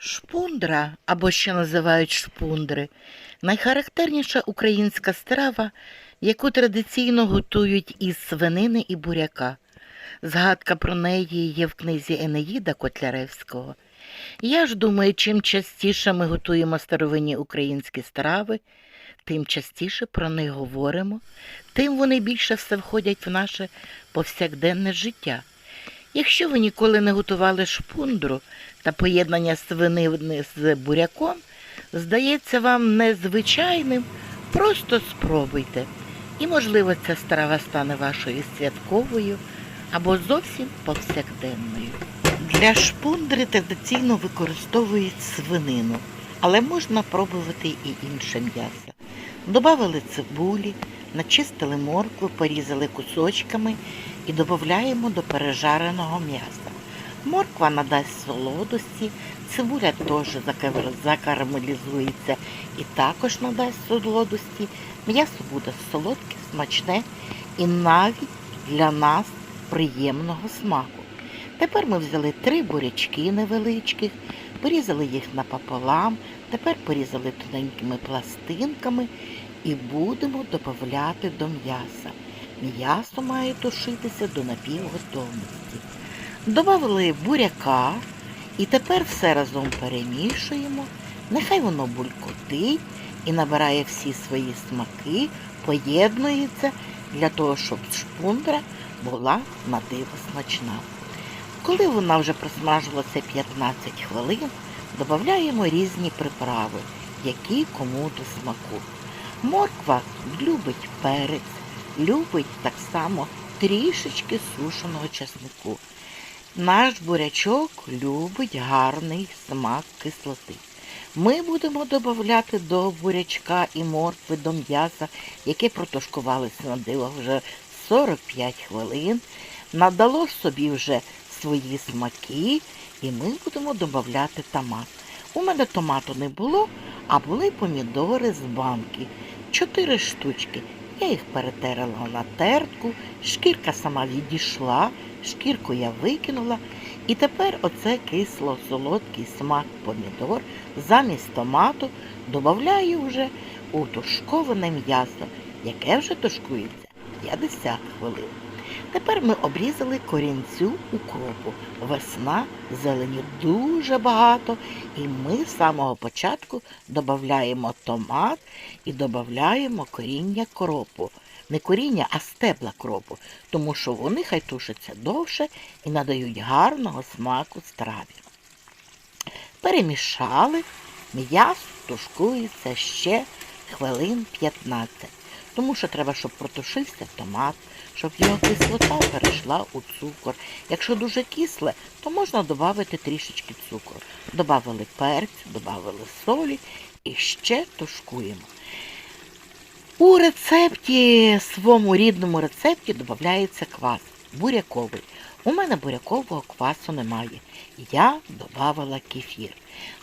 Шпундра, або ще називають шпундри, найхарактерніша українська страва, яку традиційно готують із свинини і буряка. Згадка про неї є в книзі Енеїда Котляревського. Я ж думаю, чим частіше ми готуємо старовинні українські страви, тим частіше про них говоримо, тим вони більше все входять в наше повсякденне життя. Якщо ви ніколи не готували шпундру та поєднання свинини з буряком, здається вам незвичайним, просто спробуйте. І, можливо, ця страва стане вашою святковою або зовсім повсякденною. Для шпундри традиційно використовують свинину, але можна пробувати і інше м'ясо. Добавили цибулі, начистили моркву, порізали кусочками і додаємо до пережареного м'яса. Морква надасть солодості, цибуля теж закарамелізується і також надасть солодості. М'ясо буде солодке, смачне і навіть для нас приємного смаку. Тепер ми взяли три бурячки невеличких, порізали їх напополам, тепер порізали тоненькими пластинками і будемо додавати до м'яса. М'ясо має тушитися до напівготовності. Добавили буряка і тепер все разом перемішуємо. Нехай воно булькотить і набирає всі свої смаки, поєднується для того, щоб шпундра була на диво смачна. Коли вона вже просмажилася 15 хвилин, додаємо різні приправи, які кому до смаку. Морква любить перець, любить так само трішечки сушеного чеснику. Наш бурячок любить гарний смак кислоти. Ми будемо додати до бурячка і моркви, до м'яса, яке протушкувалося на диво вже 45 хвилин, надало собі вже свої смаки, і ми будемо додати томат. У мене томату не було, а були помідори з банки. Чотири штучки. Я їх перетерла на тертку, шкірка сама відійшла, шкірку я викинула. І тепер оце кисло-солодкий смак помідор замість томату додаю вже у тушковане м'ясо, яке вже тушкується 50 хвилин. Тепер ми обрізали корінцю укропу. Весна, зелені дуже багато, і ми з самого початку додаємо томат і додаємо коріння кропу. Не коріння, а стебла кропу, тому що вони хай тушаться довше і надають гарного смаку страві. Перемішали, м'ясо тушкується ще хвилин 15, тому що треба, щоб протушився томат, щоб його кислота перейшла у цукор. Якщо дуже кисле, то можна додати трішечки цукру. Добавили перцю, додавали солі і ще тушкуємо. У рецепті, своєму рідному рецепті додається квас буряковий. У мене бурякового квасу немає. Я додавала кефір.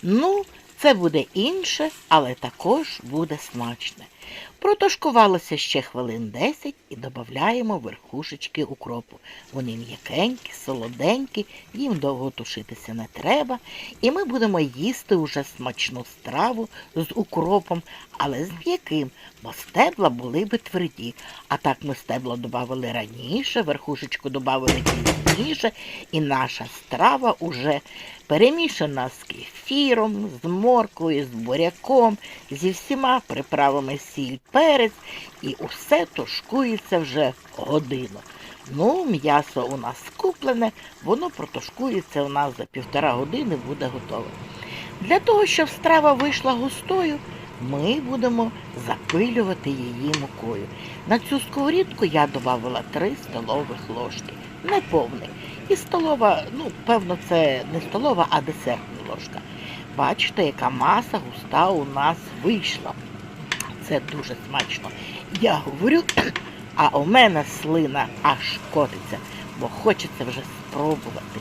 Ну, це буде інше, але також буде смачне. Протушкувалося ще хвилин 10 і додаємо верхушечки укропу. Вони м'якенькі, солоденькі, їм довго тушитися не треба. І ми будемо їсти уже смачну страву з укропом, але з м'яким, бо стебла були би тверді. А так ми стебла додавали раніше, верхушечку додавали пізніше, і наша страва уже перемішана з кефіром, з морквою, з буряком, зі всіма приправами сіль, перець, і усе тушкується вже годину. Ну, м'ясо у нас куплене, воно протушкується у нас за півтора години, буде готове. Для того, щоб страва вийшла густою, ми будемо запилювати її мукою. На цю сковорідку я додавала 3 столових ложки, не повний. І столова, ну, певно, це не столова, а десертна ложка. Бачите, яка маса густа у нас вийшла. Це дуже смачно. Я говорю, а у мене слина аж котиться, бо хочеться вже спробувати.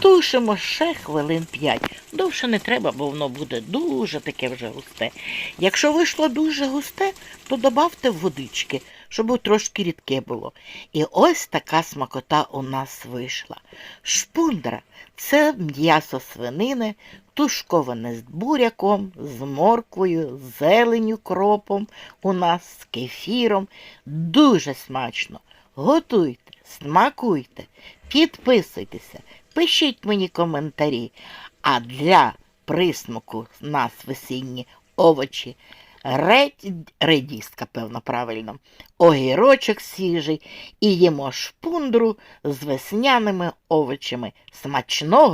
Тушимо ще хвилин 5. Довше не треба, бо воно буде дуже таке вже густе. Якщо вийшло дуже густе, то додавте водички. щоб трошки рідке було. І ось така смакота у нас вийшла. Шпундра це м'ясо свинини, тушковане з буряком, з морквою, з зеленю кропом у нас з кефіром. Дуже смачно. Готуйте, смакуйте, підписуйтеся, пишіть мені коментарі. А для присмаку нас весінні овочі. Редь, редістка, певно, правильно, огірочок свіжий і їмо шпундру з весняними овочами. Смачного!